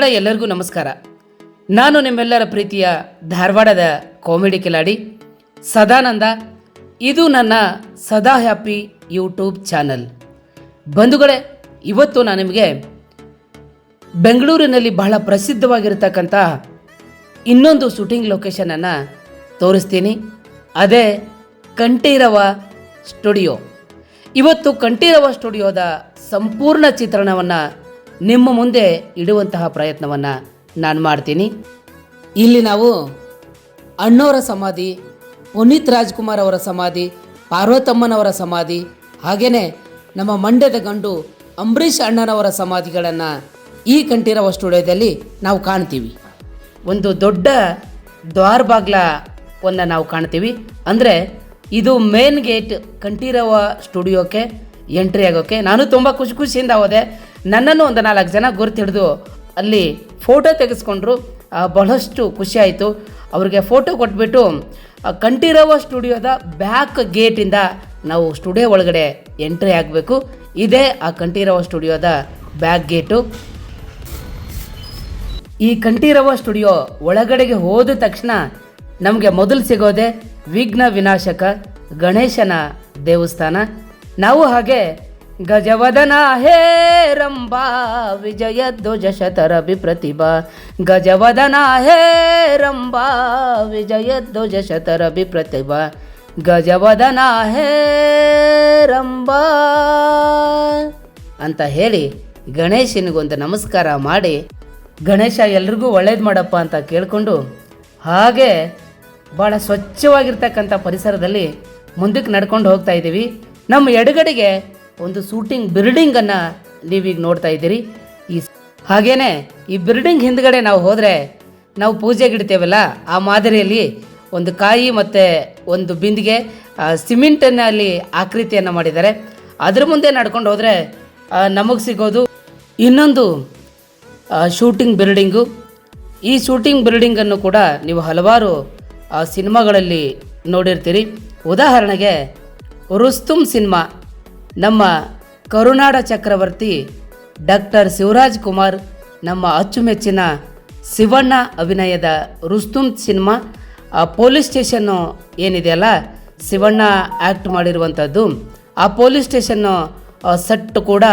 ಬಂಧುಗಳ ಎಲ್ಲರಿಗೂ ನಮಸ್ಕಾರ. ನಾನು ನಿಮ್ಮೆಲ್ಲರ ಪ್ರೀತಿಯ ಧಾರವಾಡದ ಕಾಮಿಡಿ ಕಿಲಾಡಿ ಸದಾನಂದ. ಇದು ನನ್ನ ಸದಾ ಹ್ಯಾಪಿ ಯೂಟ್ಯೂಬ್ ಚಾನಲ್. ಬಂಧುಗಳೇ, ಇವತ್ತು ನಾನು ನಿಮಗೆ ಬೆಂಗಳೂರಿನಲ್ಲಿ ಬಹಳ ಪ್ರಸಿದ್ಧವಾಗಿರತಕ್ಕಂಥ ಇನ್ನೊಂದು ಶೂಟಿಂಗ್ ಲೊಕೇಶನನ್ನು ತೋರಿಸ್ತೀನಿ. ಅದೇ ಕಂಠೀರವ ಸ್ಟುಡಿಯೋ. ಇವತ್ತು ಕಂಠೀರವ ಸ್ಟುಡಿಯೋದ ಸಂಪೂರ್ಣ ಚಿತ್ರಣವನ್ನು ನಿಮ್ಮ ಮುಂದೆ ಇಡುವಂತಹ ಪ್ರಯತ್ನವನ್ನು ನಾನು ಮಾಡ್ತೀನಿ. ಇಲ್ಲಿ ನಾವು ಅಣ್ಣವರ ಸಮಾಧಿ, ಪುನೀತ್ ರಾಜ್ಕುಮಾರ್ ಅವರ ಸಮಾಧಿ ಪಾರ್ವತಮ್ಮನವರ ಸಮಾಧಿ ಹಾಗೆಯೇ ನಮ್ಮ ಮಂಡ್ಯದ ಗಂಡು ಅಂಬರೀಷ್ ಅಣ್ಣನವರ ಸಮಾಧಿಗಳನ್ನು ಈ ಕಂಠೀರವ ಸ್ಟುಡಿಯೋದಲ್ಲಿ ನಾವು ಕಾಣ್ತೀವಿ. ಒಂದು ದೊಡ್ಡ ದ್ವಾರ ಬಾಗ್ಲವನ್ನು ನಾವು ಕಾಣ್ತೀವಿ. ಅಂದರೆ ಇದು ಮೇನ್ ಗೇಟ್ ಕಂಠೀರವ ಸ್ಟುಡಿಯೋಕ್ಕೆ, ಎಂಟ್ರಿ ಆಗೋಕ್ಕೆ. ನಾನು ತುಂಬ ಖುಷಿ ಖುಷಿಯಿಂದ ಹೋದೆ. ನನ್ನನ್ನು ಒಂದು ನಾಲ್ಕು ಜನ ಗುರುತಿಡಿದು ಅಲ್ಲಿ ಫೋಟೋ ತೆಗೆಸ್ಕೊಂಡ್ರು. ಬಹಳಷ್ಟು ಖುಷಿ ಆಯಿತು. ಅವ್ರಿಗೆ ಫೋಟೋ ಕೊಟ್ಬಿಟ್ಟು ಕಂಠೀರವ ಸ್ಟುಡಿಯೋದ ಬ್ಯಾಕ್ ಗೇಟಿಂದ ನಾವು ಸ್ಟುಡಿಯೋ ಒಳಗಡೆ ಎಂಟ್ರಿ ಆಗಬೇಕು. ಇದೇ ಆ ಕಂಠೀರವ ಸ್ಟುಡಿಯೋದ ಬ್ಯಾಕ್ ಗೇಟು. ಈ ಕಂಠೀರವ ಸ್ಟುಡಿಯೋ ಒಳಗಡೆಗೆ ಹೋದ ತಕ್ಷಣ ನಮಗೆ ಮೊದಲು ಸಿಗೋದೆ ವಿಘ್ನ ವಿನಾಶಕ ಗಣೇಶನ ದೇವಸ್ಥಾನ. ನಾವು ಹಾಗೆ ಗಜವದನ ಹೇ ರಂಬಾ ವಿಜಯ ಧ್ವಜ ಶತರ ಪ್ರತಿಭಾ ಗಜವದನ ಹೇ ರಂಬಾ ವಿಜಯ ಧ್ವಜ ಶತರ ಪ್ರತಿಭಾ ಗಜವದನ ಹೇ ರಂಬಾ ಅಂತ ಹೇಳಿ ಗಣೇಶನಿಗೊಂದು ನಮಸ್ಕಾರ ಮಾಡಿ, ಗಣೇಶ ಎಲ್ರಿಗೂ ಒಳ್ಳೇದು ಮಾಡಪ್ಪ ಅಂತ ಕೇಳಿಕೊಂಡು, ಹಾಗೆ ಭಾಳ ಸ್ವಚ್ಛವಾಗಿರ್ತಕ್ಕಂಥ ಪರಿಸರದಲ್ಲಿ ಮುಂದಕ್ಕೆ ನಡ್ಕೊಂಡು ಹೋಗ್ತಾ ಇದ್ದೀವಿ. ನಮ್ಮ ಎಡಗಡೆಗೆ ಒಂದು ಶೂಟಿಂಗ್ ಬಿಲ್ಡಿಂಗನ್ನು ನೀವೀಗ ನೋಡ್ತಾ ಇದ್ದೀರಿ. ಈ ಹಾಗೇನೆ ಈ ಬಿಲ್ಡಿಂಗ್ ಹಿಂದ್ಗಡೆ ನಾವು ಹೋದರೆ ನಾವು ಪೂಜೆಗೆ ಇಡ್ತೇವಲ್ಲ, ಆ ಮಾದರಿಯಲ್ಲಿ ಒಂದು ಕಾಯಿ ಮತ್ತು ಒಂದು ಬಿಂದಿಗೆ ಸಿಮೆಂಟನ್ನು ಅಲ್ಲಿ ಆಕೃತಿಯನ್ನು ಮಾಡಿದ್ದಾರೆ. ಅದ್ರ ಮುಂದೆ ನಡ್ಕೊಂಡು ಹೋದರೆ ನಮಗೆ ಸಿಗೋದು ಇನ್ನೊಂದು ಶೂಟಿಂಗ್ ಬಿಲ್ಡಿಂಗು ಈ ಶೂಟಿಂಗ್ ಬಿಲ್ಡಿಂಗನ್ನು ಕೂಡ ನೀವು ಹಲವಾರು ಸಿನಿಮಾಗಳಲ್ಲಿ ನೋಡಿರ್ತೀರಿ. ಉದಾಹರಣೆಗೆ ರುಸ್ತುಮ್ ಸಿನಿಮಾ. ನಮ್ಮ ಕರುನಾಡ ಚಕ್ರವರ್ತಿ ಡಾಕ್ಟರ್ ಶಿವರಾಜ್ ಕುಮಾರ್, ನಮ್ಮ ಅಚ್ಚುಮೆಚ್ಚಿನ ಶಿವಣ್ಣ ಅಭಿನಯದ ರುಸ್ತುಮ್ ಸಿನಿಮಾ, ಆ ಪೊಲೀಸ್ ಸ್ಟೇಷನ್ನು ಏನಿದೆಯಲ್ಲ ಶಿವಣ್ಣ ಆ್ಯಕ್ಟ್ ಮಾಡಿರುವಂಥದ್ದು. ಆ ಪೊಲೀಸ್ ಸ್ಟೇಷನ್ನು ಸೆಟ್ ಕೂಡ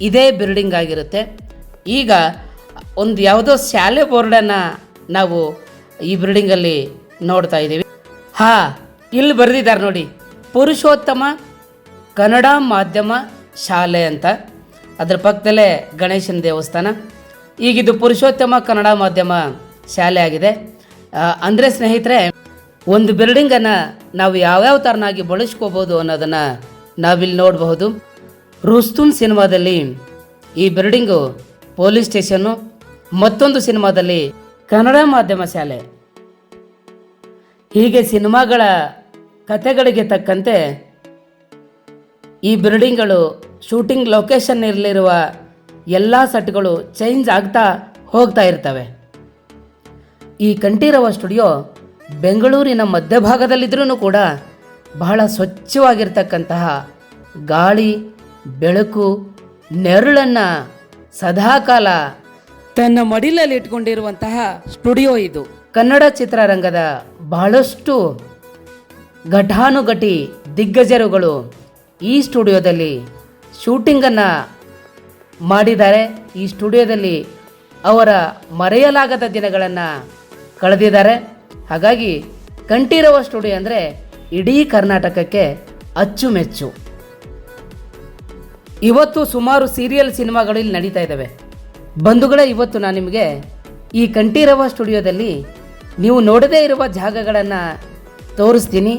ಇದೇ ಬಿಲ್ಡಿಂಗ್ ಆಗಿರುತ್ತೆ. ಈಗ ಒಂದು ಯಾವುದೋ ಶಾಲೆ ಬೋರ್ಡನ್ನು ನಾವು ಈ ಬಿಲ್ಡಿಂಗಲ್ಲಿ ನೋಡ್ತಾ ಇದ್ದೀವಿ. ಹಾಂ, ಇಲ್ಲಿ ಬರೆದಿದ್ದಾರೆ ನೋಡಿ. ಪುರುಷೋತ್ತಮ ಕನ್ನಡ ಮಾಧ್ಯಮ ಶಾಲೆ ಅಂತ. ಅದರ ಪಕ್ಕದಲ್ಲೇ ಗಣೇಶನ ದೇವಸ್ಥಾನ. ಈಗಿದು ಪುರುಷೋತ್ತಮ ಕನ್ನಡ ಮಾಧ್ಯಮ ಶಾಲೆ ಆಗಿದೆ. ಅಂದರೆ ಸ್ನೇಹಿತರೆ, ಒಂದು ಬಿಲ್ಡಿಂಗನ್ನು ನಾವು ಯಾವ್ಯಾವ ಥರನಾಗಿ ಬಳಸ್ಕೋಬೋದು ಅನ್ನೋದನ್ನು ನಾವಿಲ್ಲಿ ನೋಡಬಹುದು. ರುಸ್ತುನ್ ಸಿನಿಮಾದಲ್ಲಿ ಈ ಬಿಲ್ಡಿಂಗು ಪೊಲೀಸ್ ಸ್ಟೇಷನ್ನು ಮತ್ತೊಂದು ಸಿನಿಮಾದಲ್ಲಿ ಕನ್ನಡ ಮಾಧ್ಯಮ ಶಾಲೆ. ಹೀಗೆ ಸಿನಿಮಾಗಳ ಕಥೆಗಳಿಗೆ ತಕ್ಕಂತೆ ಈ ಬಿಲ್ಡಿಂಗ್ಗಳು ಶೂಟಿಂಗ್ ಲೊಕೇಶನ್ ಇರಲಿರುವ ಎಲ್ಲ ಸೆಟ್ಗಳು ಚೇಂಜ್ ಆಗ್ತಾ ಹೋಗ್ತಾ ಇರ್ತವೆ. ಈ ಕಂಠೀರವ ಸ್ಟುಡಿಯೋ ಬೆಂಗಳೂರಿನ ಮಧ್ಯಭಾಗದಲ್ಲಿದ್ರೂ ಕೂಡ ಬಹಳ ಸ್ವಚ್ಛವಾಗಿರ್ತಕ್ಕಂತಹ ಗಾಳಿ, ಬೆಳಕು, ನೆರಳನ್ನು ಸದಾಕಾಲ ತನ್ನ ಮಡಿಲಲ್ಲಿ ಇಟ್ಕೊಂಡಿರುವಂತಹ ಸ್ಟುಡಿಯೋ ಇದು. ಕನ್ನಡ ಚಿತ್ರರಂಗದ ಬಹಳಷ್ಟು ಘಟಾನುಘಟಿ ದಿಗ್ಗಜರುಗಳು ಈ ಸ್ಟುಡಿಯೋದಲ್ಲಿ ಶೂಟಿಂಗನ್ನು ಮಾಡಿದ್ದಾರೆ. ಈ ಸ್ಟುಡಿಯೋದಲ್ಲಿ ಅವರ ಮರೆಯಲಾಗದ ದಿನಗಳನ್ನು ಕಳೆದಿದ್ದಾರೆ. ಹಾಗಾಗಿ ಕಂಠೀರವ ಸ್ಟುಡಿಯೋ ಅಂದರೆ ಇಡೀ ಕರ್ನಾಟಕಕ್ಕೆ ಅಚ್ಚುಮೆಚ್ಚು. ಇವತ್ತು ಸುಮಾರು ಸೀರಿಯಲ್ ಸಿನಿಮಾಗಳು ಇಲ್ಲಿ ನಡೀತಾ ಇದ್ದಾವೆ. ಬಂಧುಗಳೇ, ಇವತ್ತು ನಾನು ನಿಮಗೆ ಈ ಕಂಠೀರವ ಸ್ಟುಡಿಯೋದಲ್ಲಿ ನೀವು ನೋಡದೇ ಇರುವ ಜಾಗಗಳನ್ನು ತೋರಿಸ್ತೀನಿ.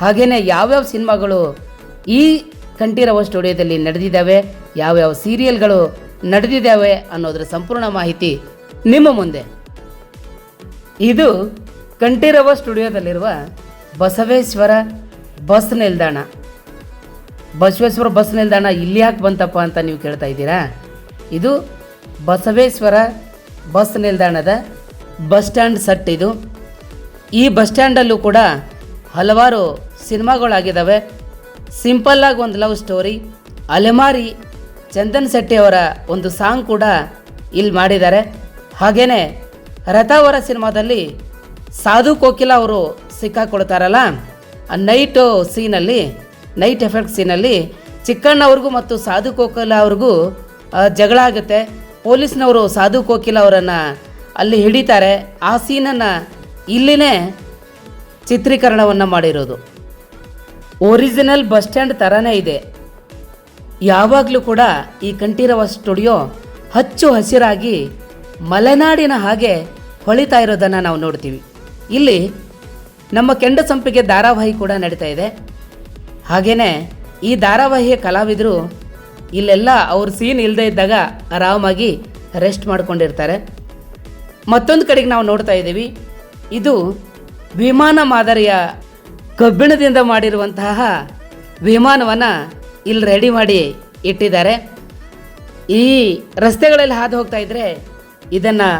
ಹಾಗೆಯೇ ಯಾವ್ಯಾವ ಸಿನಿಮಾಗಳು ಈ ಕಂಠೀರವ ಸ್ಟುಡಿಯೋದಲ್ಲಿ ನಡೆದಿದ್ದಾವೆ ಯಾವ್ಯಾವ ಸೀರಿಯಲ್ಗಳು ನಡೆದಿದ್ದಾವೆ ಅನ್ನೋದರ ಸಂಪೂರ್ಣ ಮಾಹಿತಿ ನಿಮ್ಮ ಮುಂದೆ. ಇದು ಕಂಠೀರವ ಸ್ಟುಡಿಯೋದಲ್ಲಿರುವ ಬಸವೇಶ್ವರ ಬಸ್ ನಿಲ್ದಾಣ. ಬಸವೇಶ್ವರ ಬಸ್ ನಿಲ್ದಾಣ ಇಲ್ಲಿ ಯಾಕೆ ಬಂತಪ್ಪ ಅಂತ ನೀವು ಕೇಳ್ತಾ ಇದ್ದೀರಾ? ಇದು ಬಸವೇಶ್ವರ ಬಸ್ ನಿಲ್ದಾಣದ ಬಸ್ ಸ್ಟ್ಯಾಂಡ್ ಸೆಟ್ ಇದು ಈ ಬಸ್ ಸ್ಟ್ಯಾಂಡಲ್ಲೂ ಕೂಡ ಹಲವಾರು ಸಿನಿಮಾಗಳಾಗಿದ್ದಾವೆ. ಸಿಂಪಲ್ಲಾಗಿ ಒಂದು ಲವ್ ಸ್ಟೋರಿ. ಅಲೆಮಾರಿ ಚಂದನ್ ಶೆಟ್ಟಿ ಅವರ ಒಂದು ಸಾಂಗ್ ಕೂಡ ಇಲ್ಲಿ ಮಾಡಿದ್ದಾರೆ. ಹಾಗೇನೆ ರಥಾವರ ಸಿನಿಮಾದಲ್ಲಿ ಸಾಧು ಕೋಕಿಲ ಅವರು ಸಿಕ್ಕಾಕೊಳ್ತಾರಲ್ಲ ಆ ನೈಟು ಸೀನಲ್ಲಿ, ನೈಟ್ ಎಫೆಕ್ಟ್ ಸೀನಲ್ಲಿ ಚಿಕ್ಕಣ್ಣವ್ರಿಗೂ ಮತ್ತು ಸಾಧು ಕೋಕಿಲ ಅವ್ರಿಗೂ ಜಗಳ ಆಗುತ್ತೆ. ಪೊಲೀಸ್ನವರು ಸಾಧು ಕೋಕಿಲ ಅವರನ್ನು ಅಲ್ಲಿ ಹಿಡಿತಾರೆ. ಆ ಸೀನನ್ನು ಇಲ್ಲಿನೇ ಚಿತ್ರೀಕರಣವನ್ನು ಮಾಡಿರೋದು. ಒರಿಜಿನಲ್ ಬಸ್ ಸ್ಟ್ಯಾಂಡ್ ಥರನೇ ಇದೆ. ಯಾವಾಗಲೂ ಕೂಡ ಈ ಕಂಠೀರವ ಸ್ಟುಡಿಯೋ ಹಚ್ಚು ಹಸಿರಾಗಿ ಮಲೆನಾಡಿನ ಹಾಗೆ ಹೊಳಿತಾ ಇರೋದನ್ನು ನಾವು ನೋಡ್ತೀವಿ. ಇಲ್ಲಿ ನಮ್ಮ ಕೆಂಡ ಸಂಪಿಗೆ ಧಾರಾವಾಹಿ ಕೂಡ ನಡೀತಾ ಇದೆ. ಹಾಗೆಯೇ ಈ ಧಾರಾವಾಹಿಯ ಕಲಾವಿದರು ಇಲ್ಲೆಲ್ಲ ಅವ್ರ ಸೀನ್ ಇಲ್ಲದೆ ಇದ್ದಾಗ ಆರಾಮಾಗಿ ರೆಸ್ಟ್ ಮಾಡ್ಕೊಂಡಿರ್ತಾರೆ. ಮತ್ತೊಂದು ಕಡೆಗೆ ನಾವು ನೋಡ್ತಾ ಇದ್ದೀವಿ. ಇದು ವಿಮಾನ ಮಾದರಿಯ ಕಬ್ಬಿಣದಿಂದ ಮಾಡಿರುವಂತಹ ವಿಮಾನವನ್ನು ಇಲ್ಲಿ ರೆಡಿ ಮಾಡಿ ಇಟ್ಟಿದ್ದಾರೆ. ಈ ರಸ್ತೆಗಳಲ್ಲಿ ಹಾದು ಹೋಗ್ತಾ ಇದ್ರೆ ಇದನ್ನು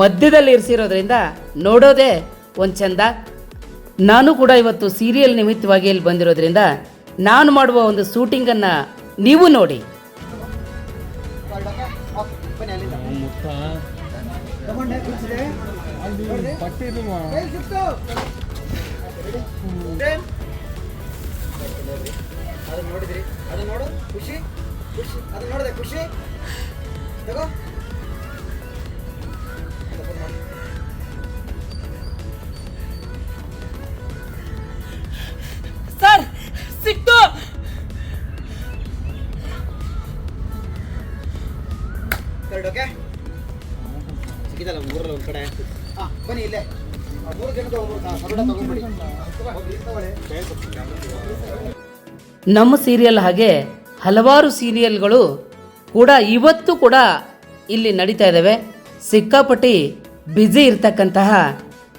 ಮಧ್ಯದಲ್ಲಿ ಇರಿಸಿರೋದ್ರಿಂದ ನೋಡೋದೇ ಒಂದು ಚಂದ. ನಾನು ಕೂಡ ಇವತ್ತು ಸೀರಿಯಲ್ ನಿಮಿತ್ತವಾಗಿ ಇಲ್ಲಿ ಬಂದಿರೋದ್ರಿಂದ ನಾನು ಮಾಡುವ ಒಂದು ಶೂಟಿಂಗನ್ನು ನೀವು ನೋಡಿ. ಅದನ್ನ ನೋಡಿದ್ರಿ. ಅದನ್ನ ನೋಡು ಖುಷಿ ಖುಷಿ ಅದನ್ನ ನೋಡಿದೆ ಖುಷಿ. ತಗೋ. ನಮ್ಮ ಸೀರಿಯಲ್ ಹಾಗೆ ಹಲವಾರು ಸೀರಿಯಲ್ಗಳು ಕೂಡ ಇವತ್ತು ಕೂಡ ಇಲ್ಲಿ ನಡೀತಾ ಇದ್ದಾವೆ ಸಿಕ್ಕಾಪಟ್ಟಿ ಬ್ಯುಸಿ ಇರ್ತಕ್ಕಂತಹ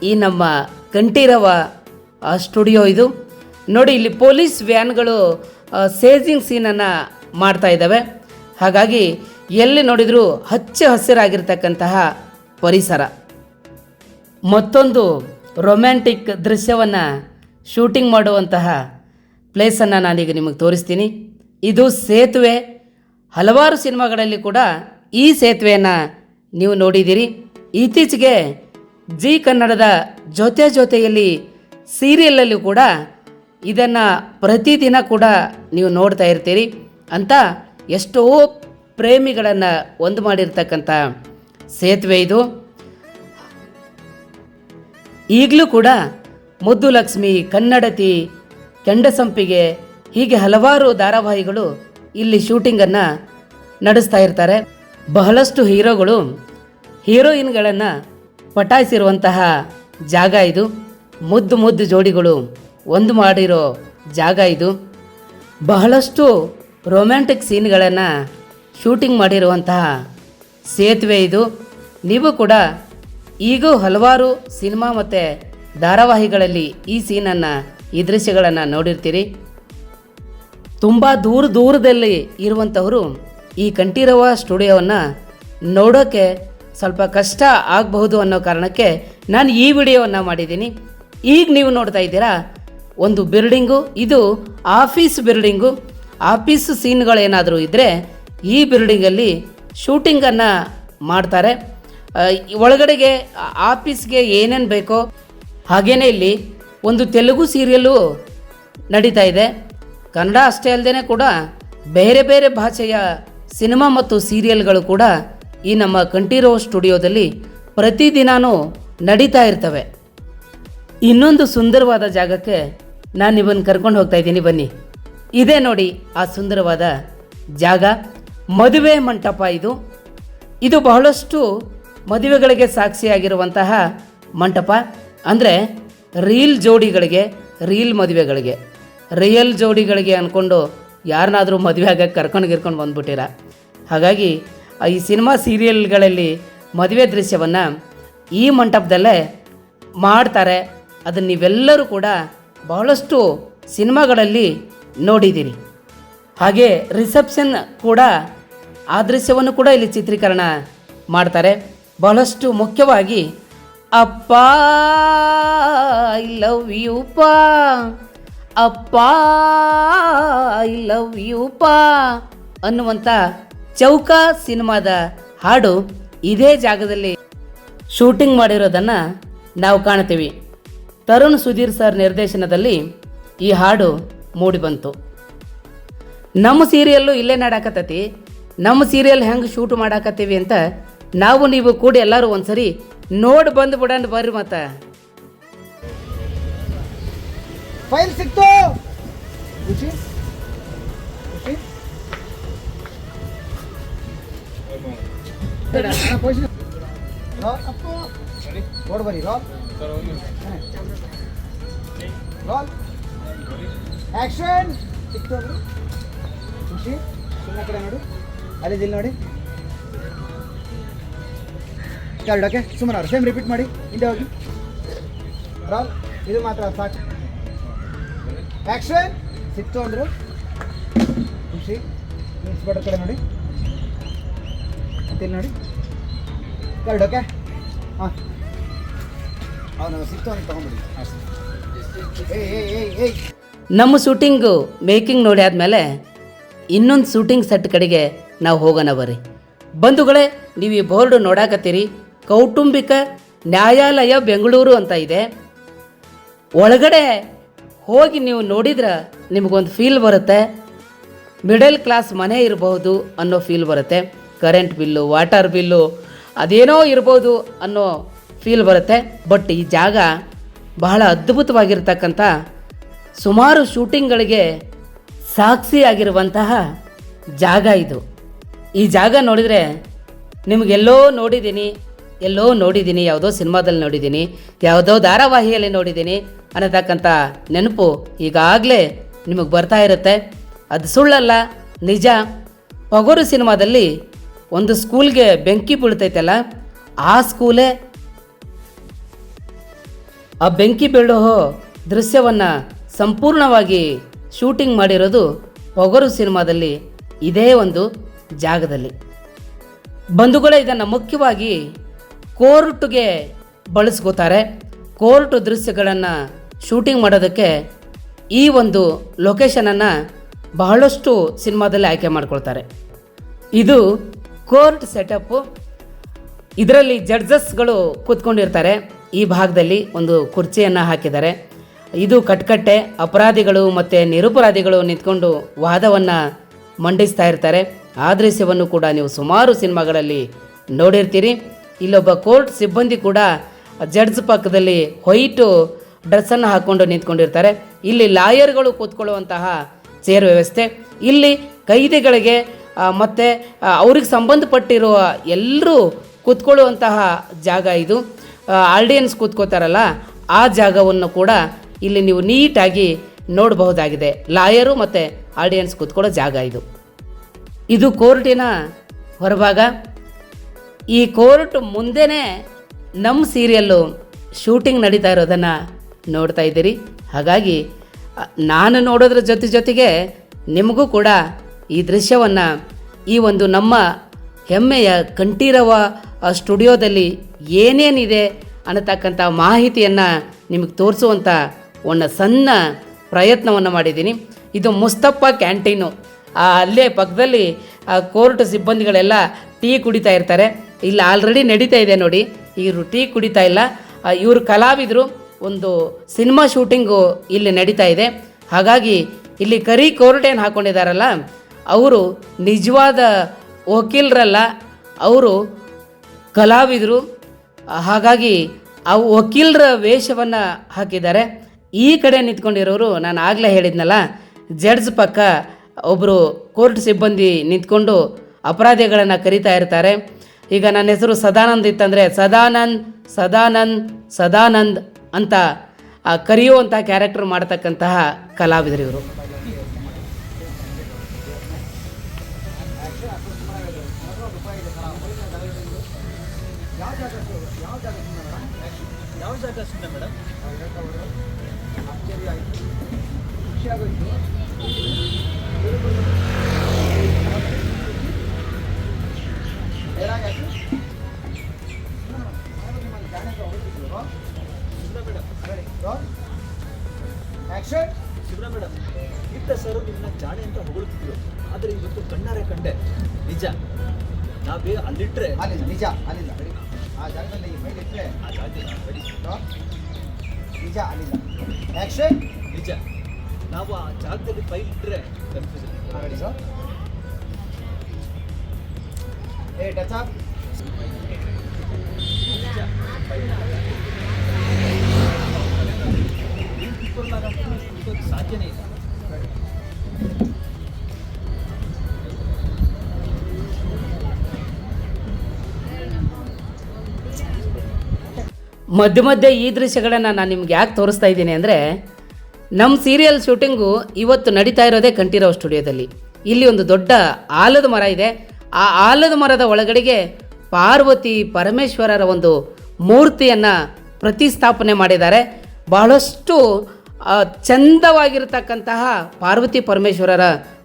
ಈ ನಮ್ಮ ಕಂಠೀರವ ಸ್ಟುಡಿಯೋ ಇದು. ನೋಡಿ, ಇಲ್ಲಿ ಪೊಲೀಸ್ ವ್ಯಾನ್ಗಳು ಸೇಜಿಂಗ್ ಸೀನನ್ನು ಮಾಡ್ತಾ ಇದ್ದಾವೆ ಹಾಗಾಗಿ ಎಲ್ಲಿ ನೋಡಿದರೂ ಹಚ್ಚ ಹಸಿರಾಗಿರ್ತಕ್ಕಂತಹ ಪರಿಸರ. ಮತ್ತೊಂದು ರೊಮ್ಯಾಂಟಿಕ್ ದೃಶ್ಯವನ್ನು ಶೂಟಿಂಗ್ ಮಾಡುವಂತಹ ಪ್ಲೇಸನ್ನು ನಾನೀಗ ನಿಮಗೆ ತೋರಿಸ್ತೀನಿ. ಇದು ಸೇತುವೆ. ಹಲವಾರು ಸಿನಿಮಾಗಳಲ್ಲಿ ಕೂಡ ಈ ಸೇತುವೆಯನ್ನು ನೀವು ನೋಡಿದ್ದೀರಿ. ಇತ್ತೀಚೆಗೆ ಜಿ ಕನ್ನಡದ ಜೊತೆ ಜೊತೆಯಲ್ಲಿ ಸೀರಿಯಲಲ್ಲೂ ಕೂಡ ಇದನ್ನು ಪ್ರತಿದಿನ ಕೂಡ ನೀವು ನೋಡ್ತಾ ಇರ್ತೀರಿ. ಅಂತ ಎಷ್ಟೋ ಪ್ರೇಮಿಗಳನ್ನು ಒಂದು ಮಾಡಿರ್ತಕ್ಕಂಥ ಸೇತುವೆ ಇದು. ಈಗಲೂ ಕೂಡ ಮುದ್ದು ಲಕ್ಷ್ಮಿ ಕನ್ನಡತಿ ಕೆಂಡಸಂಪಿಗೆ ಹೀಗೆ ಹಲವಾರು ಧಾರಾವಾಹಿಗಳು ಇಲ್ಲಿ ಶೂಟಿಂಗನ್ನು ನಡೆಸ್ತಾ ಇರ್ತಾರೆ. ಬಹಳಷ್ಟು ಹೀರೋಗಳು, ಹೀರೋಯಿನ್ಗಳನ್ನು ಪಟಾಯಿಸಿರುವಂತಹ ಜಾಗ ಇದು. ಮುದ್ದು ಮುದ್ದು ಜೋಡಿಗಳು ಒಂದು ಮಾಡಿರೋ ಜಾಗ ಇದು. ಬಹಳಷ್ಟು ರೊಮ್ಯಾಂಟಿಕ್ ಸೀನ್ಗಳನ್ನು ಶೂಟಿಂಗ್ ಮಾಡಿರುವಂತಹ ಸೇತುವೆ ಇದು. ನೀವು ಕೂಡ ಈಗೂ ಹಲವಾರು ಸಿನಿಮಾ ಮತ್ತು ಧಾರಾವಾಹಿಗಳಲ್ಲಿ ಈ ಸೀನನ್ನು ಈ ದೃಶ್ಯಗಳನ್ನು ನೋಡಿರ್ತೀರಿ. ತುಂಬ ದೂರ ದೂರದಲ್ಲಿ ಇರುವಂಥವರು ಈ ಕಂಠೀರವ ಸ್ಟುಡಿಯೋವನ್ನು ನೋಡೋಕ್ಕೆ ಸ್ವಲ್ಪ ಕಷ್ಟ ಆಗಬಹುದು ಅನ್ನೋ ಕಾರಣಕ್ಕೆ ನಾನು ಈ ವಿಡಿಯೋವನ್ನು ಮಾಡಿದ್ದೀನಿ. ಈಗ ನೀವು ನೋಡ್ತಾ ಇದ್ದೀರಾ, ಒಂದು ಬಿಲ್ಡಿಂಗು, ಇದು ಆಫೀಸ್ ಬಿಲ್ಡಿಂಗು. ಆಫೀಸ್ ಸೀನ್ಗಳೇನಾದರೂ ಇದ್ದರೆ ಈ ಬಿಲ್ಡಿಂಗಲ್ಲಿ ಶೂಟಿಂಗನ್ನು ಮಾಡ್ತಾರೆ. ಒಳಗಡೆಗೆ ಆಫೀಸ್ಗೆ ಏನೇನು ಬೇಕೋ ಹಾಗೇನೆ ಇಲ್ಲಿ ಒಂದು ತೆಲುಗು ಸೀರಿಯಲ್ಲು ನಡೀತಾ ಇದೆ. ಕನ್ನಡ ಅಷ್ಟೇ ಅಲ್ಲದೆ ಕೂಡ ಬೇರೆ ಬೇರೆ ಭಾಷೆಯ ಸಿನಿಮಾ ಮತ್ತು ಸೀರಿಯಲ್ಗಳು ಕೂಡ ಈ ನಮ್ಮ ಕಂಠೀರೋ ಸ್ಟುಡಿಯೋದಲ್ಲಿ ಪ್ರತಿದಿನಾನೂ ನಡೀತಾ ಇರ್ತವೆ. ಇನ್ನೊಂದು ಸುಂದರವಾದ ಜಾಗಕ್ಕೆ ನಾನು ನಿಮ್ಮನ್ನು ಕರ್ಕೊಂಡು ಹೋಗ್ತಾ ಇದ್ದೀನಿ ಬನ್ನಿ. ಇದೇ ನೋಡಿ ಆ ಸುಂದರವಾದ ಜಾಗ. ಮದುವೆ ಮಂಟಪ ಇದು. ಇದು ಬಹಳಷ್ಟು ಮದುವೆಗಳಿಗೆ ಸಾಕ್ಷಿಯಾಗಿರುವಂತಹ ಮಂಟಪ. ಅಂದರೆ ರೀಲ್ ಜೋಡಿಗಳಿಗೆ, ರೀಲ್ ಮದುವೆಗಳಿಗೆ. ರಿಯಲ್ ಜೋಡಿಗಳಿಗೆ ಅಂದ್ಕೊಂಡು ಯಾರನ್ನಾದರೂ ಮದುವೆ ಆಗಕ್ಕೆ ಕರ್ಕೊಂಡು ಗಿರ್ಕೊಂಡು ಬಂದ್ಬಿಟ್ಟಿರ? ಹಾಗಾಗಿ ಈ ಸಿನಿಮಾ ಸೀರಿಯಲ್ಗಳಲ್ಲಿ ಮದುವೆ ದೃಶ್ಯವನ್ನು ಈ ಮಂಟಪದಲ್ಲೇ ಮಾಡ್ತಾರೆ. ಅದನ್ನು ನೀವೆಲ್ಲರೂ ಕೂಡ ಬಹಳಷ್ಟು ಸಿನಿಮಾಗಳಲ್ಲಿ ನೋಡಿದ್ದೀರಿ ಹಾಗೆ ರಿಸೆಪ್ಷನ್ ಕೂಡ ಆ ದೃಶ್ಯವನ್ನು ಕೂಡ ಇಲ್ಲಿ ಚಿತ್ರೀಕರಣ ಮಾಡ್ತಾರೆ. ಬಹಳಷ್ಟು ಮುಖ್ಯವಾಗಿ ಅಪ್ಪ ಐ ಲವ್ ಯು ಪಾ ಅಪ್ಪ ಐ ಲವ್ ಯು ಪಾ ಅನ್ನುವಂಥ ಚೌಕ ಸಿನಿಮಾದ ಹಾಡು ಇದೇ ಜಾಗದಲ್ಲಿ ಶೂಟಿಂಗ್ ಮಾಡಿರೋದನ್ನು ನಾವು ಕಾಣ್ತೀವಿ. ತರುಣ್ ಸುಧೀರ್ ಸರ್ ನಿರ್ದೇಶನದಲ್ಲಿ ಈ ಹಾಡು ಮೂಡಿಬಂತು. ನಮ್ಮ ಸೀರಿಯಲ್ಲು ಇಲ್ಲೇ ನಡಾಕತ್ತೈತಿ. ನಮ್ಮ ಸೀರಿಯಲ್ ಹೆಂಗೆ ಶೂಟ್ ಮಾಡಾಕತ್ತೀವಿ ಅಂತ ನಾವು, ನೀವು ಕೂಡಿ ಎಲ್ಲರೂ ಒಂದ್ಸರಿ ನೋಡಿ ಬಂದು ಬಿಡೋಣ ಬರ್ರಿ ಮತ್ತೆ. ಫೈಲ್ ಸಿಕ್ತು. ಖುಷಿ ಖುಷಿ ರಾ ಬರಿ ರೋಲ್ ರೋಲ್ ಆಕ್ಷನ್ ಸಿಕ್ತು ಖುಷಿ ಸುಮ್ಮನೆ ಕಡೆ ನೋಡು. ಅಲ್ಲಿ ಇಲ್ಲಿ ನೋಡಿ. ಎರಡು ಓಕೆ ಸುಮ್ಮನೆ ಅವ್ರು ಸೇಮ್ ರಿಪೀಟ್ ಮಾಡಿ, ಹಿಂದೆ ಹೋಗಿ. ಇದು ಮಾತ್ರ ಸಾಕು. ಆಕ್ಷನ್ ಸಿಕ್ತು ಅಂದರು ಖುಷಿ ನಿಲ್ಸ್ಬೇಡ ಕಡೆ ನೋಡಿ. ಇಲ್ಲಿ ನೋಡಿ. ಕರಡು ಓಕೆ ಹಾಂ. ಅವನು ಸಿಕ್ತು ಅಂತ ಏಯ್ ಏಯ್ ನಮ್ಮ ಶೂಟಿಂಗು ಮೇಕಿಂಗ್ ನೋಡಿ ಆದಮೇಲೆ ಇನ್ನೊಂದು ಶೂಟಿಂಗ್ ಸೆಟ್ ಕಡೆಗೆ ನಾವು ಹೋಗೋಣ ಬರ್ರಿ. ಬಂಧುಗಳೇ, ನೀವು ಈ ಬೋರ್ಡು ನೋಡಾಕತ್ತೀರಿ. ಕೌಟುಂಬಿಕ ನ್ಯಾಯಾಲಯ ಬೆಂಗಳೂರು ಅಂತ ಇದೆ. ಒಳಗಡೆ ಹೋಗಿ ನೀವು ನೋಡಿದ್ರೆ ನಿಮಗೊಂದು ಫೀಲ್ ಬರುತ್ತೆ. ಮಿಡಲ್ ಕ್ಲಾಸ್ ಮನೆ ಇರಬಹುದು ಅನ್ನೋ ಫೀಲ್ ಬರುತ್ತೆ. ಕರೆಂಟ್ ಬಿಲ್ಲು ವಾಟರ್ ಬಿಲ್ಲು ಅದೇನೋ ಇರ್ಬೋದು ಅನ್ನೋ ಫೀಲ್ ಬರುತ್ತೆ. ಬಟ್ ಈ ಜಾಗ ಬಹಳ ಅದ್ಭುತವಾಗಿರ್ತಕ್ಕಂಥ ಸುಮಾರು ಶೂಟಿಂಗ್ಗಳಿಗೆ ಸಾಕ್ಷಿಯಾಗಿರುವಂತಹ ಜಾಗ ಇದು. ಈ ಜಾಗ ನೋಡಿದರೆ ನಿಮಗೆಲ್ಲೋ ನೋಡಿದ್ದೀನಿ. ಎಲ್ಲೋ ನೋಡಿದ್ದೀನಿ, ಯಾವುದೋ ಸಿನಿಮಾದಲ್ಲಿ ನೋಡಿದ್ದೀನಿ, ಯಾವುದೋ ಧಾರಾವಾಹಿಯಲ್ಲಿ ನೋಡಿದ್ದೀನಿ ಅನ್ನತಕ್ಕಂಥ ನೆನಪು ಈಗಾಗಲೇ ನಿಮಗೆ ಬರ್ತಾ ಇರುತ್ತೆ. ಅದು ಸುಳ್ಳಲ್ಲ, ನಿಜ. ಪಗೋರು ಸಿನಿಮಾದಲ್ಲಿ ಒಂದು ಸ್ಕೂಲ್ಗೆ ಬೆಂಕಿ ಬೀಳ್ತೈತಲ್ಲ, ಆ ಸ್ಕೂಲೇ ಆ ಬೆಂಕಿ ಬೀಳೋ ದೃಶ್ಯವನ್ನು ಸಂಪೂರ್ಣವಾಗಿ ಶೂಟಿಂಗ್ ಮಾಡಿರೋದು ಪೊಗರು ಸಿನಿಮಾದಲ್ಲಿ ಇದೇ ಒಂದು ಜಾಗದಲ್ಲಿ. ಬಂಧುಗಳೇ ಇದನ್ನು ಮುಖ್ಯವಾಗಿ ಕೋರ್ಟ್ಗೆ ಬಳಸ್ಕೋತಾರೆ. ಕೋರ್ಟ್ ದೃಶ್ಯಗಳನ್ನು ಶೂಟಿಂಗ್ ಮಾಡೋದಕ್ಕೆ ಈ ಒಂದು ಲೊಕೇಶನನ್ನು ಬಹಳಷ್ಟು ಸಿನಿಮಾದಲ್ಲಿ ಆಯ್ಕೆ ಮಾಡ್ಕೊಳ್ತಾರೆ. ಇದು ಕೋರ್ಟ್ ಸೆಟಪ್ಪು. ಇದರಲ್ಲಿ ಜಡ್ಜಸ್ಗಳು ಕೂತ್ಕೊಂಡಿರ್ತಾರೆ. ಈ ಭಾಗದಲ್ಲಿ ಒಂದು ಕುರ್ಚಿಯನ್ನು ಹಾಕಿದ್ದಾರೆ. ಇದು ಕಟ್ಕಟ್ಟೆ, ಅಪರಾಧಿಗಳು ಮತ್ತು ನಿರುಪರಾಧಿಗಳು ನಿಂತ್ಕೊಂಡು ವಾದವನ್ನು ಮಂಡಿಸ್ತಾ ಇರ್ತಾರೆ. ಆ ದೃಶ್ಯವನ್ನು ಕೂಡ ನೀವು ಸುಮಾರು ಸಿನಿಮಾಗಳಲ್ಲಿ ನೋಡಿರ್ತೀರಿ. ಇಲ್ಲೊಬ್ಬ ಕೋರ್ಟ್ ಸಿಬ್ಬಂದಿ ಕೂಡ ಜಡ್ಜ್ ಪಕ್ಕದಲ್ಲಿ ವೈಟು ಡ್ರೆಸ್ಸನ್ನು ಹಾಕ್ಕೊಂಡು ನಿಂತ್ಕೊಂಡಿರ್ತಾರೆ. ಇಲ್ಲಿ ಲಾಯರ್ಗಳು ಕೂತ್ಕೊಳ್ಳುವಂತಹ ಚೇರ್ ವ್ಯವಸ್ಥೆ. ಇಲ್ಲಿ ಕೈದಿಗಳಿಗೆ ಮತ್ತು ಅವ್ರಿಗೆ ಸಂಬಂಧಪಟ್ಟಿರುವ ಎಲ್ಲರೂ ಕೂತ್ಕೊಳ್ಳುವಂತಹ ಜಾಗ ಇದು. ಆಲ್ಡಿಯನ್ಸ್ ಕೂತ್ಕೋತಾರಲ್ಲ, ಆ ಜಾಗವನ್ನು ಕೂಡ ಇಲ್ಲಿ ನೀವು ನೀಟಾಗಿ ನೋಡಬಹುದಾಗಿದೆ. ಲಾಯರು ಮತ್ತು ಆಡಿಯನ್ಸ್ ಕೂತ್ಕೊಳ್ಳೋ ಜಾಗ ಇದು. ಇದು ಕೋರ್ಟಿನ ಹೊರಭಾಗ. ಈ ಕೋರ್ಟ್ ಮುಂದೆನೇ ನಮ್ಮ ಸೀರಿಯಲ್ಲು ಶೂಟಿಂಗ್ ನಡೀತಾ ಇರೋದನ್ನು ನೋಡ್ತಾ ಇದ್ದೀರಿ. ಹಾಗಾಗಿ ನಾನು ನೋಡೋದ್ರ ಜೊತೆ ಜೊತೆಗೆ ನಿಮಗೂ ಕೂಡ ಈ ದೃಶ್ಯವನ್ನು ಈ ಒಂದು ನಮ್ಮ ಹೆಮ್ಮೆಯ ಕಂಠೀರವ ಸ್ಟುಡಿಯೋದಲ್ಲಿ ಏನೇನಿದೆ ಅನ್ನತಕ್ಕಂಥ ಮಾಹಿತಿಯನ್ನು ನಿಮಗೆ ತೋರಿಸುವಂಥ ಒಂದು ಸಣ್ಣ ಪ್ರಯತ್ನವನ್ನು ಮಾಡಿದ್ದೀನಿ. ಇದು ಮುಸ್ತಫ ಕ್ಯಾಂಟೀನು. ಅಲ್ಲೇ ಪಕ್ಕದಲ್ಲಿ ಕೋರ್ಟ್ ಸಿಬ್ಬಂದಿಗಳೆಲ್ಲ ಟೀ ಕುಡಿತಾ ಇರ್ತಾರೆ. ಇಲ್ಲಿ ಆಲ್ರೆಡಿ ನಡೀತಾ ಇದೆ ನೋಡಿ. ಈ ರೊಟ್ಟಿ ಕುಡಿತಾ ಇಲ್ಲ. ಇವರು ಕಲಾವಿದರು ಒಂದು ಸಿನಿಮಾ ಶೂಟಿಂಗು ಇಲ್ಲಿ ನಡೀತಾ ಇದೆ. ಹಾಗಾಗಿ ಇಲ್ಲಿ ಕರಿ ಕೋರ್ಟೇನು ಹಾಕ್ಕೊಂಡಿದ್ದಾರಲ್ಲ ಅವರು ನಿಜವಾದ ವಕೀಲರಲ್ಲ, ಅವರು ಕಲಾವಿದರು. ಹಾಗಾಗಿ ಆ ವಕೀಲರ ವೇಷವನ್ನು ಹಾಕಿದ್ದಾರೆ. ಈ ಕಡೆ ನಿಂತ್ಕೊಂಡಿರೋರು, ನಾನು ಆಗಲೇ ಹೇಳಿದ್ನಲ್ಲ, ಜಡ್ಜ್ ಪಕ್ಕ ಒಬ್ಬರು ಕೋರ್ಟ್ ಸಿಬ್ಬಂದಿ ನಿಂತ್ಕೊಂಡು ಅಪರಾಧಿಗಳನ್ನು ಕರೀತಾ ಇರ್ತಾರೆ. ಈಗ ನನ್ನ ಹೆಸರು ಸದಾನಂದ್ ಇತ್ತಂದರೆ ಸದಾನಂದ್ ಸದಾನಂದ್ ಸದಾನಂದ್ ಅಂತ ಆ ಕರೆಯುವಂಥ ಕ್ಯಾರೆಕ್ಟರ್ ಮಾಡ್ತಕ್ಕಂತಹ ಕಲಾವಿದರು ಇವರು ಯಾವ ಜಾಗ ಆಕ್ಷನ್ ಶಿವರ ಮೇಡಮ್ ಇತ್ತ ಸರ್ ನಿಮ್ಮನ್ನ ಜಾಣೆ ಅಂತ ಹೊಗಳುತ್ತಿದ್ರು ಆದರೆ ಇವತ್ತು ಕಣ್ಣಾರೆ ಕಂಡೆ. ನಿಜ. ನಾವು ಅಲ್ಲಿಟ್ರೆ ಅಲ್ಲಿಂದ ನಿಜ ಅಲ್ಲಿಲ್ಲ. ಆ ಜಾಗದಲ್ಲಿ ಈ ಫೈಲ್ ಇಟ್ಟರೆ ಆ ಜಾಗದಲ್ಲಿ. ನಿಜ ಅಲ್ಲಿಲ್ಲ. ಆಕ್ಷನ್ ನಿಜ. ನಾವು ಆ ಜಾಗದಲ್ಲಿ ಫೈಲ್ ಇಟ್ಟರೆ ಕನ್ಫ್ಯೂಷನ್. ಸರ್ ಏ ಟಚ್ ಅಪ್ ಸಾಧ್ಯನೇ ಮಧ್ಯ ಮಧ್ಯೆ ಈ ದೃಶ್ಯಗಳನ್ನು ನಾನು ನಿಮ್ಗೆ ಯಾಕೆ ತೋರಿಸ್ತಾ ಇದ್ದೀನಿ ಅಂದರೆ ನಮ್ಮ ಸೀರಿಯಲ್ ಶೂಟಿಂಗು ಇವತ್ತು ನಡೀತಾ ಇರೋದೇ ಕಂಠೀರವ ಸ್ಟುಡಿಯೋದಲ್ಲಿ ಇಲ್ಲಿ ಒಂದು ದೊಡ್ಡ ಆಲದ ಮರ ಇದೆ. ಆ ಆಲದ ಮರದ ಒಳಗಡೆಗೆ ಪಾರ್ವತಿ ಪರಮೇಶ್ವರರ ಒಂದು ಮೂರ್ತಿಯನ್ನು ಪ್ರತಿಸ್ಥಾಪನೆ ಮಾಡಿದ್ದಾರೆ. ಬಹಳಷ್ಟು ಚಂದವಾಗಿರತಕ್ಕಂತಹ ಪಾರ್ವತಿ ಪರಮೇಶ್ವರರ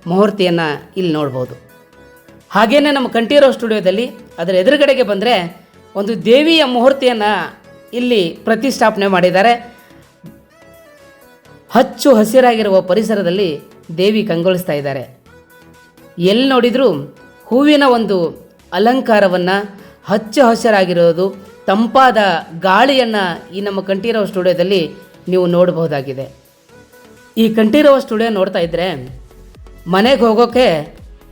ಮುಹೂರ್ತಿಯನ್ನು ಇಲ್ಲಿ ನೋಡ್ಬೋದು. ಹಾಗೇನೆ ನಮ್ಮ ಕಂಠೀರವ ಸ್ಟುಡಿಯೋದಲ್ಲಿ ಅದರ ಎದುರುಗಡೆಗೆ ಬಂದರೆ ಒಂದು ದೇವಿಯ ಮುಹೂರ್ತಿಯನ್ನು ಇಲ್ಲಿ ಪ್ರತಿಷ್ಠಾಪನೆ ಮಾಡಿದ್ದಾರೆ. ಹಚ್ಚು ಹಸಿರಾಗಿರುವ ಪರಿಸರದಲ್ಲಿ ದೇವಿ ಕಂಗೊಳಿಸ್ತಾ ಇದ್ದಾರೆ. ಎಲ್ಲಿ ನೋಡಿದರೂ ಹೂವಿನ ಒಂದು ಅಲಂಕಾರವನ್ನು ಹಚ್ಚು ಹಸಿರಾಗಿರೋದು ತಂಪಾದ ಗಾಳಿಯನ್ನು ಈ ನಮ್ಮ ಕಂಠೀರವ ಸ್ಟುಡಿಯೋದಲ್ಲಿ ನೀವು ನೋಡಬಹುದಾಗಿದೆ. ಈ ಕಂಠೀರವ ಸ್ಟುಡಿಯೋ ನೋಡ್ತಾ ಇದ್ದರೆ ಮನೆಗೆ ಹೋಗೋಕ್ಕೆ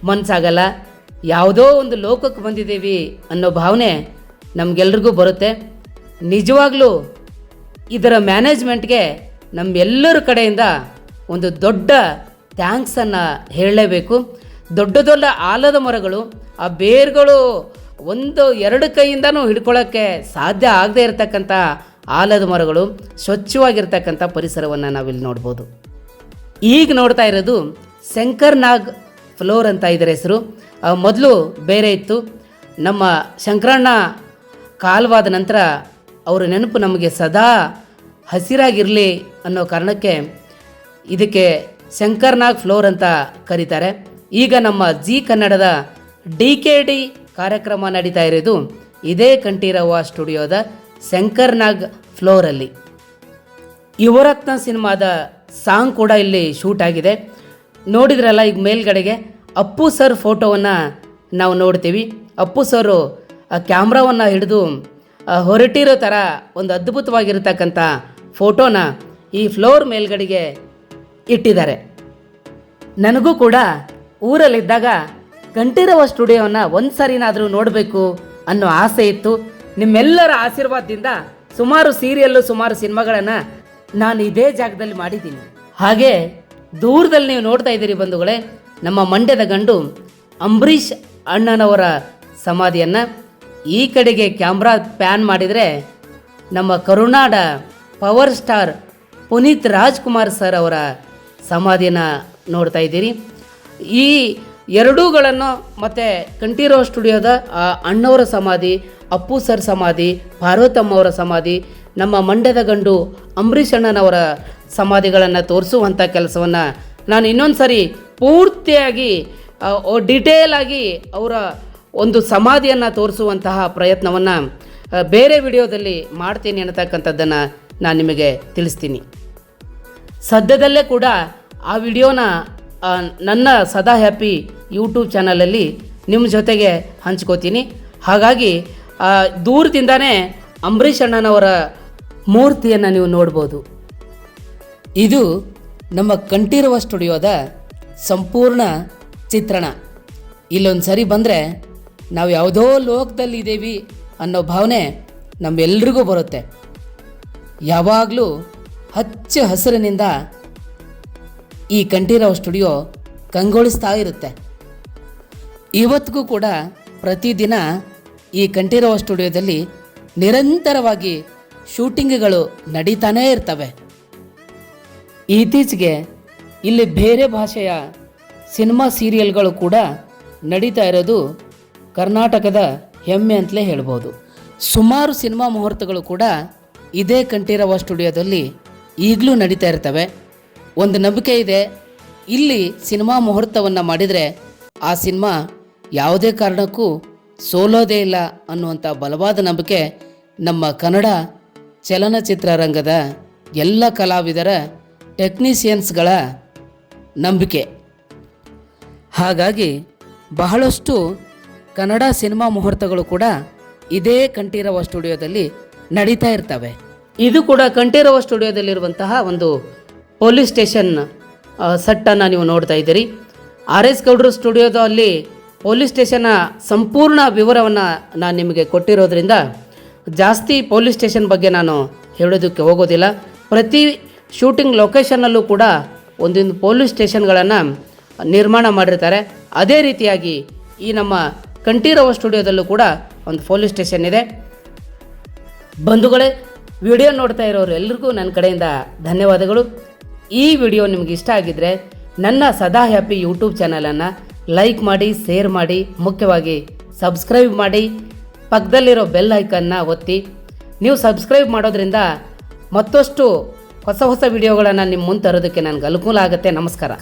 ಮನಸ್ಸಾಗಲ್ಲ ಯಾವುದೋ ಒಂದು ಲೋಕಕ್ಕೆ ಬಂದಿದ್ದೀವಿ ಅನ್ನೋ ಭಾವನೆ ನಮಗೆಲ್ರಿಗೂ ಬರುತ್ತೆ. ನಿಜವಾಗ್ಲೂ ಇದರ ಮ್ಯಾನೇಜ್ಮೆಂಟ್ಗೆ ನಮ್ಮೆಲ್ಲರ ಕಡೆಯಿಂದ ಒಂದು ದೊಡ್ಡ ಥ್ಯಾಂಕ್ಸನ್ನು ಹೇಳಲೇಬೇಕು. ದೊಡ್ಡ ದೊಡ್ಡ ಆಲದ ಮರಗಳು, ಆ ಬೇರುಗಳು ಒಂದು ಎರಡು ಕೈಯಿಂದನೂ ಹಿಡ್ಕೊಳ್ಳೋಕ್ಕೆ ಸಾಧ್ಯ ಆಗದೇ ಇರತಕ್ಕಂಥ ಆಲದ ಮರಗಳು ಸ್ವಚ್ಛವಾಗಿರ್ತಕ್ಕಂಥ ಪರಿಸರವನ್ನು ನಾವಿಲ್ಲಿ ನೋಡ್ಬೋದು. ಈಗ ನೋಡ್ತಾ ಇರೋದು ಶಂಕರ್ ನಾಗ್ ಫ್ಲೋರ್ ಅಂತ ಇದರ ಹೆಸರು. ಮೊದಲು ಬೇರೆ ಇತ್ತು. ನಮ್ಮ ಶಂಕರಣ್ಣ ಕಾಲವಾದ ನಂತರ ಅವರ ನೆನಪು ನಮಗೆ ಸದಾ ಹಸಿರಾಗಿರಲಿ ಅನ್ನೋ ಕಾರಣಕ್ಕೆ ಇದಕ್ಕೆ ಶಂಕರ್ ನಾಗ್ ಫ್ಲೋರ್ ಅಂತ ಕರೀತಾರೆ. ಈಗ ನಮ್ಮ ಜಿ ಕನ್ನಡದ ಡಿ ಕೆ ಡಿ ಕಾರ್ಯಕ್ರಮ ನಡೀತಾ ಇರೋದು ಇದೇ ಕಂಠೀರವ ಸ್ಟುಡಿಯೋದ ಶಂಕರ್ ನಾಗ್ ಫ್ಲೋರಲ್ಲಿ. ಯುವರತ್ನ ಸಿನಿಮಾದ ಸಾಂಗ್ ಕೂಡ ಇಲ್ಲಿ ಶೂಟ್ ಆಗಿದೆ. ನೋಡಿದ್ರಲ್ಲ ಈಗ ಮೇಲ್ಗಡೆಗೆ, ಅಪ್ಪು ಸರ್ ಫೋಟೋವನ್ನು ನಾವು ನೋಡ್ತೀವಿ. ಅಪ್ಪು ಸರು, ಆ ಕ್ಯಾಮ್ರಾವನ್ನು ಹಿಡಿದು ಹೊರಟಿರೋ ಥರ ಒಂದು ಅದ್ಭುತವಾಗಿರ್ತಕ್ಕಂಥ ಫೋಟೋನ ಈ ಫ್ಲೋರ್ ಮೇಲ್ಗಡೆಗೆ ಇಟ್ಟಿದ್ದಾರೆ. ನನಗೂ ಕೂಡ ಊರಲ್ಲಿದ್ದಾಗ ಕಂಠೀರವ ಸ್ಟುಡಿಯೋನ ಒಂದು ಸರಿನಾದರೂ ನೋಡಬೇಕು ಅನ್ನೋ ಆಸೆ ಇತ್ತು. ನಿಮ್ಮೆಲ್ಲರ ಆಶೀರ್ವಾದದಿಂದ ಸುಮಾರು ಸೀರಿಯಲ್ಲು, ಸುಮಾರು ಸಿನಿಮಾಗಳನ್ನ ನಾನು ಇದೇ ಜಾಗದಲ್ಲಿ ಮಾಡಿದ್ದೀನಿ. ಹಾಗೆ ದೂರದಲ್ಲಿ ನೀವು ನೋಡ್ತಾ ಇದ್ದೀರಿ ಬಂಧುಗಳೇ, ನಮ್ಮ ಮಂಡ್ಯದ ಗಂಡು ಅಂಬರೀಷ್ ಅಣ್ಣನವರ ಸಮಾಧಿಯನ್ನು ಈ ಕಡೆಗೆ ಕ್ಯಾಮ್ರಾ ಪ್ಯಾನ್ ಮಾಡಿದರೆ ನಮ್ಮ ಕರುನಾಡ power star Puneeth Rajkumar sir ಅವರ ಸಮಾಧಿಯನ್ನು ನೋಡ್ತಾ ಇದ್ದೀರಿ. ಈ ಎರಡೂಗಳನ್ನು ಮತ್ತು ಕಂಠೀರವ ಸ್ಟುಡಿಯೋದ ಅಣ್ಣವರ ಸಮಾಧಿ, ಅಪ್ಪು ಸರ್ ಸಮಾಧಿ, ಪಾರ್ವತಮ್ಮವರ ಸಮಾಧಿ, ನಮ್ಮ ಮಂಡ್ಯದ ಗಂಡು ಅಂಬರೀಷ್ ಅಣ್ಣನವರ ಸಮಾಧಿಗಳನ್ನು ತೋರಿಸುವಂಥ ಕೆಲಸವನ್ನು ನಾನು ಇನ್ನೊಂದು ಸರಿ ಪೂರ್ತಿಯಾಗಿ ಡಿಟೇಲ್ ಆಗಿ ಅವರ ಒಂದು ಸಮಾಧಿಯನ್ನು ತೋರಿಸುವಂತಹ ಪ್ರಯತ್ನವನ್ನು ಬೇರೆ ವಿಡಿಯೋದಲ್ಲಿ ಮಾಡ್ತೀನಿ ಅನ್ನತಕ್ಕಂಥದ್ದನ್ನು ನಾನು ನಿಮಗೆ ತಿಳಿಸ್ತೀನಿ. ಸದ್ಯದಲ್ಲೇ ಕೂಡ ಆ ವಿಡಿಯೋನ ನನ್ನ ಸದಾ ಹ್ಯಾಪಿ ಯೂಟ್ಯೂಬ್ ಚಾನಲಲ್ಲಿ ನಿಮ್ಮ ಜೊತೆಗೆ ಹಂಚ್ಕೋತೀನಿ. ಹಾಗಾಗಿ ದೂರದಿಂದನೇ ಅಂಬರೀಷ್ ಅಣ್ಣನವರ ಮೂರ್ತಿಯನ್ನು ನೀವು ನೋಡ್ಬೋದು. ಇದು ನಮ್ಮ ಕಂಠೀರವ ಸ್ಟುಡಿಯೋದ ಸಂಪೂರ್ಣ ಚಿತ್ರಣ. ಇಲ್ಲೊಂದು ಸರಿ ಬಂದರೆ ನಾವು ಯಾವುದೋ ಲೋಕದಲ್ಲಿ ಇದ್ದೀವಿ ಅನ್ನೋ ಭಾವನೆ ನಮ್ಮೆಲ್ರಿಗೂ ಬರುತ್ತೆ. ಯಾವಾಗಲೂ ಹಚ್ಚ ಹಸಿರಿನಿಂದ ಈ ಕಂಠೀರವ ಸ್ಟುಡಿಯೋ ಕಂಗೊಳಿಸ್ತಾ ಇರುತ್ತೆ. ಇವತ್ತಿಗೂ ಕೂಡ ಪ್ರತಿದಿನ ಈ ಕಂಠೀರವ ಸ್ಟುಡಿಯೋದಲ್ಲಿ ನಿರಂತರವಾಗಿ ಶೂಟಿಂಗ್ಗಳು ನಡೀತಾನೇ ಇರ್ತವೆ. ಇತ್ತೀಚೆಗೆ ಇಲ್ಲಿ ಬೇರೆ ಭಾಷೆಯ ಸಿನಿಮಾ ಸೀರಿಯಲ್ಗಳು ಕೂಡ ನಡೀತಾ ಇರೋದು ಕರ್ನಾಟಕದ ಹೆಮ್ಮೆ ಅಂತಲೇ ಹೇಳ್ಬೋದು. ಸುಮಾರು ಸಿನಿಮಾ ಮುಹೂರ್ತಗಳು ಕೂಡ ಇದೇ ಕಂಠೀರವ ಸ್ಟುಡಿಯೋದಲ್ಲಿ ಈಗಲೂ ನಡೀತಾ ಇರ್ತವೆ. ಒಂದು ನಂಬಿಕೆ ಇದೆ. ಇಲ್ಲಿ ಸಿನಿಮಾ ಮುಹೂರ್ತವನ್ನು ಮಾಡಿದರೆ ಆ ಸಿನಿಮಾ ಯಾವುದೇ ಕಾರಣಕ್ಕೂ ಸೋಲೋದೇ ಇಲ್ಲ ಅನ್ನುವಂಥ ಬಲವಾದ ನಂಬಿಕೆ ನಮ್ಮ ಕನ್ನಡ ಚಲನಚಿತ್ರರಂಗದ ಎಲ್ಲ ಕಲಾವಿದರ ಟೆಕ್ನಿಷಿಯನ್ಸ್ಗಳ ನಂಬಿಕೆ. ಹಾಗಾಗಿ ಬಹಳಷ್ಟು ಕನ್ನಡ ಸಿನಿಮಾ ಮುಹೂರ್ತಗಳು ಕೂಡ ಇದೇ ಕಂಠೀರವ ಸ್ಟುಡಿಯೋದಲ್ಲಿ ನಡೀತಾ ಇರ್ತವೆ. ಇದು ಕೂಡ ಕಂಠೀರವ ಸ್ಟುಡಿಯೋದಲ್ಲಿರುವಂತಹ ಒಂದು ಪೊಲೀಸ್ ಸ್ಟೇಷನ್ ಸೆಟ್ಟನ್ನು ನೀವು ನೋಡ್ತಾ ಇದ್ದೀರಿ. ಆರ್ ಎಸ್ ಗೌಡ್ರು ಸ್ಟುಡಿಯೋದಲ್ಲಿ ಪೊಲೀಸ್ ಸ್ಟೇಷನ್ನ ಸಂಪೂರ್ಣ ವಿವರವನ್ನು ನಾನು ನಿಮಗೆ ಕೊಟ್ಟಿರೋದ್ರಿಂದ ಜಾಸ್ತಿ ಪೊಲೀಸ್ ಸ್ಟೇಷನ್ ಬಗ್ಗೆ ನಾನು ಹೇಳೋದಕ್ಕೆ ಹೋಗೋದಿಲ್ಲ. ಪ್ರತಿ ಶೂಟಿಂಗ್ ಲೊಕೇಶನ್ನಲ್ಲೂ ಕೂಡ ಒಂದೊಂದು ಪೊಲೀಸ್ ಸ್ಟೇಷನ್ಗಳನ್ನು ನಿರ್ಮಾಣ ಮಾಡಿರ್ತಾರೆ. ಅದೇ ರೀತಿಯಾಗಿ ಈ ನಮ್ಮ ಕಂಠೀರವ ಸ್ಟುಡಿಯೋದಲ್ಲೂ ಕೂಡ ಒಂದು ಪೊಲೀಸ್ ಸ್ಟೇಷನ್ ಇದೆ. ಬಂಧುಗಳೇ, ವಿಡಿಯೋ ನೋಡ್ತಾ ಇರೋರು ಎಲ್ರಿಗೂ ನನ್ನ ಕಡೆಯಿಂದ ಧನ್ಯವಾದಗಳು. ಈ ವಿಡಿಯೋ ನಿಮ್ಗೆ ಇಷ್ಟ ಆಗಿದ್ರೆ ನನ್ನ ಸದಾ ಹ್ಯಾಪಿ ಯೂಟ್ಯೂಬ್ ಚಾನಲನ್ನು ಲೈಕ್ ಮಾಡಿ, ಶೇರ್ ಮಾಡಿ, ಮುಖ್ಯವಾಗಿ ಸಬ್ಸ್ಕ್ರೈಬ್ ಮಾಡಿ, ಪಕ್ಕದಲ್ಲಿರೋ ಬೆಲ್ ಐಕನ್ನ ಒತ್ತಿ. ನೀವು ಸಬ್ಸ್ಕ್ರೈಬ್ ಮಾಡೋದ್ರಿಂದ ಮತ್ತಷ್ಟು ಹೊಸ ಹೊಸ ವಿಡಿಯೋಗಳನ್ನು ನಿಮ್ಮ ಮುಂದೆ ತರೋದಕ್ಕೆ ನನಗೆ ಅನುಕೂಲ ಆಗುತ್ತೆ. ನಮಸ್ಕಾರ.